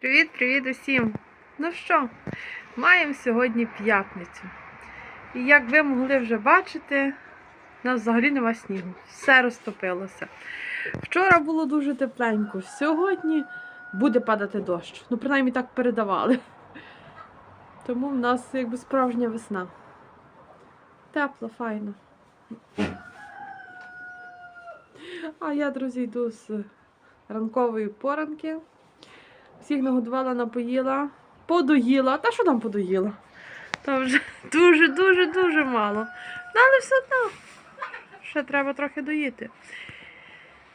Привіт-привіт усім! Ну що, маємо сьогодні п'ятницю. І як ви могли вже бачити, у нас взагалі нема снігу. Все розтопилося. Вчора було дуже тепленько, сьогодні буде падати дощ. Ну, принаймні так передавали. Тому в нас якби справжня весна. Тепло, файно. А я, друзі, йду з ранкової поранки. Всіх нагодувала, напоїла, подоїла. Та що там подоїла? Там вже дуже-дуже-дуже мало. Ну, але все одно ще треба трохи доїти.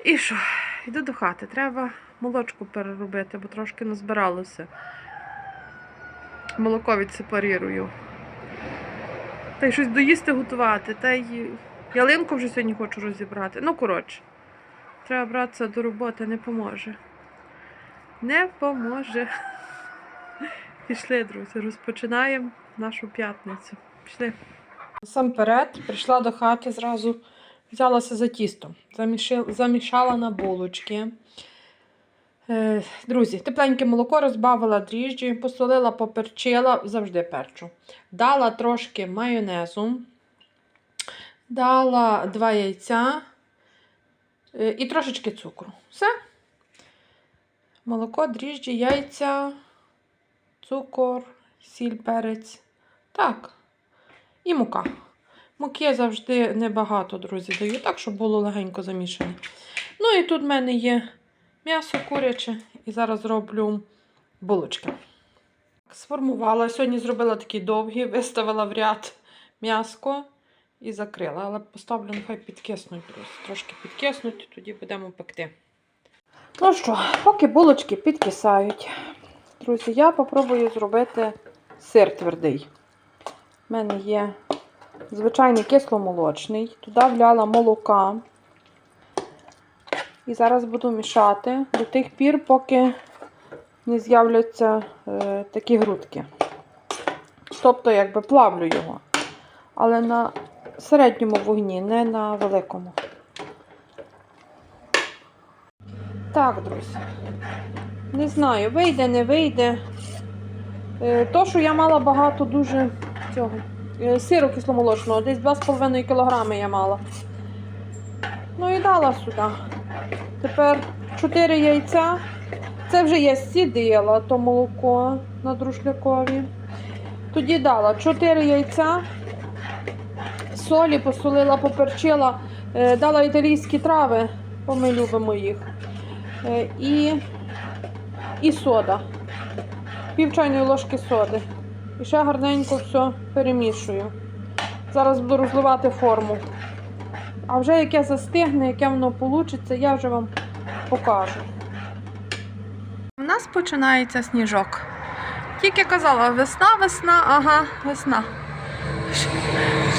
І що? Йду до хати. Треба молочку переробити, бо трошки назбиралося. Молоко відсепарірую. Та й щось доїсти готувати. Та й ялинку вже сьогодні хочу розібрати. Ну, коротше, треба братися до роботи, не поможе. Не поможе. Пішли, друзі, розпочинаємо нашу п'ятницю. Пішли. Насамперед прийшла до хати, зразу взялася за тісто. Замішала на булочки. Е, Друзі, тепленьке молоко розбавила дріжджі, посолила, поперчила, завжди перчу. Дала трошки майонезу, дала два яйця е, і трошечки цукру. Все. Молоко, дріжджі, яйця, цукор, сіль, перець. Так. І мука. Муки завжди небагато, друзі, даю, так, щоб було легенько замішане. Ну і тут в мене є м'ясо куряче, і зараз роблю булочки. Сформувала. Сьогодні зробила такі довгі, виставила в ряд м'яско і закрила. Але поставлю, нехай підкиснуть. Трошки підкиснуть, тоді будемо пекти. Ну що, поки булочки підкисають, друзі, я попробую зробити сир твердий. У мене є звичайний кисломолочний. Туди вляла молока. І зараз буду мішати до тих пір, поки не з'являться е, такі грудки. Тобто, якби плавлю його. Але на середньому вогні, не на великому. Так, друзі. Не знаю, вийде, не вийде. Е, То, що я мала багато дуже цього е, сиру кисломолочного, десь 2,5 кг я мала. Ну і дала сюди. Тепер 4 яйця. Це вже я сідила то молоко на друшлякові. Тоді дала 4 яйця, солі посолила, поперчила, е, дала італійські трави, бо ми любимо їх. Е, І, і сода. Пів чайної ложки соди. І ще гарненько все перемішую. Зараз буду розливати форму. А вже яке застигне, яке воно вийде, я вже вам покажу. У нас починається сніжок. Тільки казала, весна, весна, ага, весна.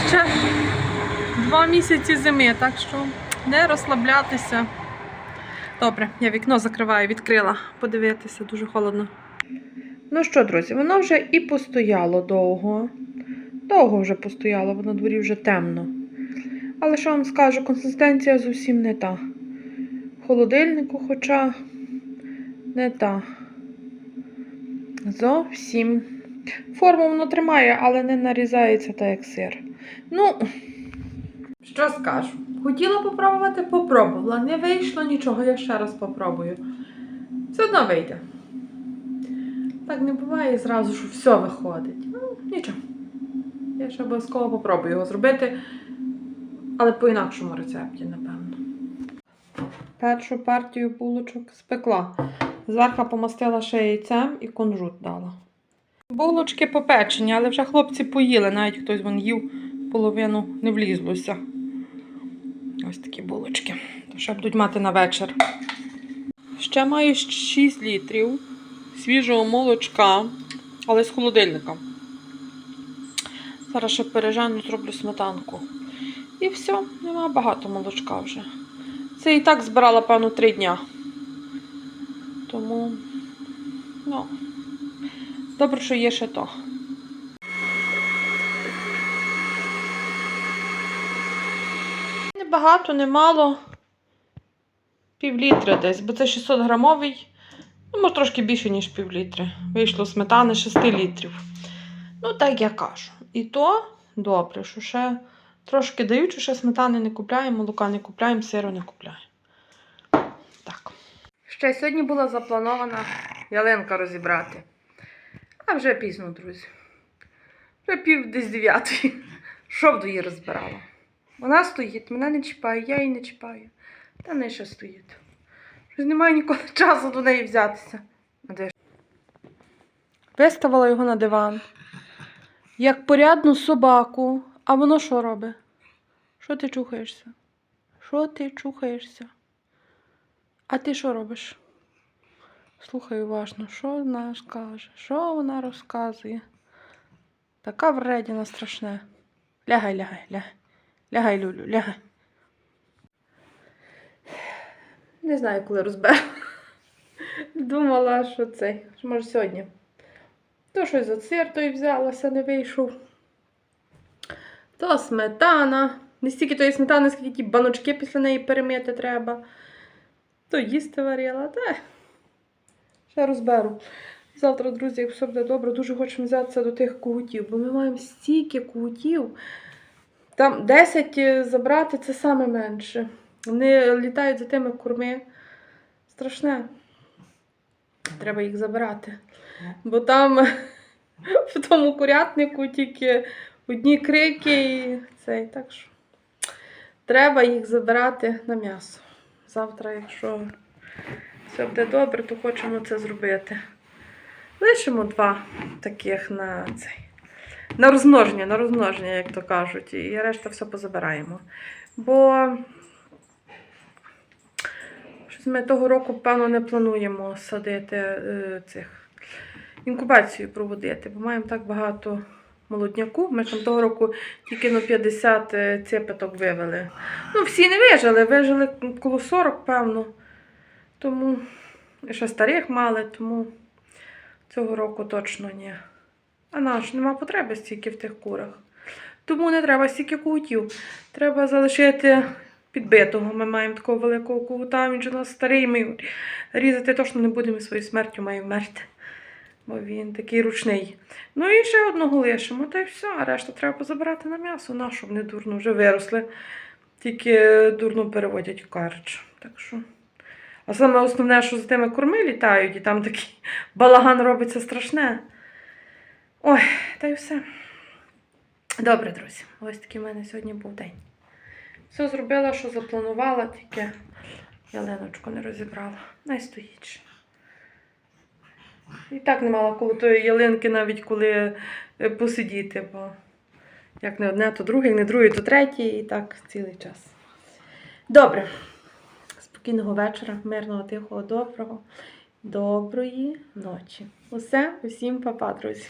Ще два місяці зими, так що не розслаблятися. Добре, я вікно закриваю, відкрила. Подивитися, дуже холодно. Ну що, друзі, воно вже і постояло довго. Довго вже постояло, бо на дворі вже темно. Але що вам скажу, консистенція зовсім не та. Холодильнику, хоча не та. Зовсім. Форму воно тримає, але не нарізається так, як сир. Ну, що скажу? Хотіла попробувати, попробувала. Не вийшло нічого, я ще раз попробую. Все одно вийде. Так не буває зразу, що все виходить. Ну, нічого. Я ще обов'язково попробую його зробити, але по інакшому рецепті, напевно. Першу партію булочок спекла. Зверху помастила ще яйцем і кунжут дала. Булочки попечені, але вже хлопці поїли, навіть хтось вон їв половину не влізлося. Ось такі булочки. Ще будуть мати на вечір. Ще маю 6 літрів свіжого молочка, але з холодильника. Зараз ще пережену, зроблю сметанку. І все, нема багато молочка вже. Це і так збирала, певно, 3 дня. Тому, ну, добре, що є ще то. Не багато, не мало. Пів літра десь, бо це 600 грамовий Ну, може, трошки більше, ніж пів літри. Вийшло сметани 6 літрів. Ну, так я кажу. І то добре, що ще трошки що ще сметани не купляємо, молока не купляємо, сиру не купляємо. Так. Ще сьогодні була запланована ялинка розібрати. А вже пізно, друзі. Вже пів десь дев'ятої. Б її розбирала? Вона стоїть, мене не чіпає, я її не чіпаю. Та не ще стоїть. Немає ніколи часу до неї взятися. Виставила його на диван. Як порядну собаку. А воно що робить? Що ти чухаєшся? Що ти чухаєшся? А ти що робиш? Слухай уважно, що вона скаже, що вона розказує. Така вредіна страшна. Лягай, лягай, лягай. Лягай, Люлю, лягай. Не знаю, коли розберу. Думала, що що може сьогодні. То щось за сир той взялася, не вийшов. То сметана. Не стільки тої сметани, скільки ті баночки після неї перемити треба. То їсти варила, та ще розберу. Завтра, друзі, як все буде добре, дуже хочемо взятися до тих кугутів, бо ми маємо стільки кугутів. Там 10 забрати це саме менше. Вони літають за тими курми. Страшне. Треба їх забирати. Бо там в тому курятнику тільки одні крики і цей. Так що треба їх забирати на м'ясо. Завтра, якщо все буде добре, то хочемо це зробити. Лишимо два таких на цей. На розмноження, на розмноження, як то кажуть, і решта все позабираємо. Бо щось ми того року, певно, не плануємо садити е, цих інкубацію проводити, бо маємо так багато молодняку. Ми там того року тільки на 50 е, цепеток вивели. Ну, всі не вижили, вижили коло 40, певно. Тому ще старих мали, тому цього року точно ні. А наш нема потреби стільки в тих курах. Тому не треба стільки кутів. Треба залишити підбитого. Ми маємо такого великого кута, він же у нас старий, ми різати точно не будемо своєю смертю має вмерти. Бо він такий ручний. Ну і ще одного лишимо, та й все, а решта треба позабирати на м'ясо, на щоб не дурно вже виросли. Тільки дурно переводять в карч. Так що. А саме основне, що за тими корми літають, і там такий балаган робиться страшне. Ой, та й все. Добре, друзі, ось такий в мене сьогодні був день. Все зробила, що запланувала, тільки ялиночку не розібрала. Най стоїть. ще. І так не мала коло тої ялинки, навіть коли е, посидіти, бо як не одне, то друге, як не друге, то третє, і так цілий час. Добре. Спокійного вечора, мирного, тихого, доброго, доброї ночі. Усе, усім па-па, друзі.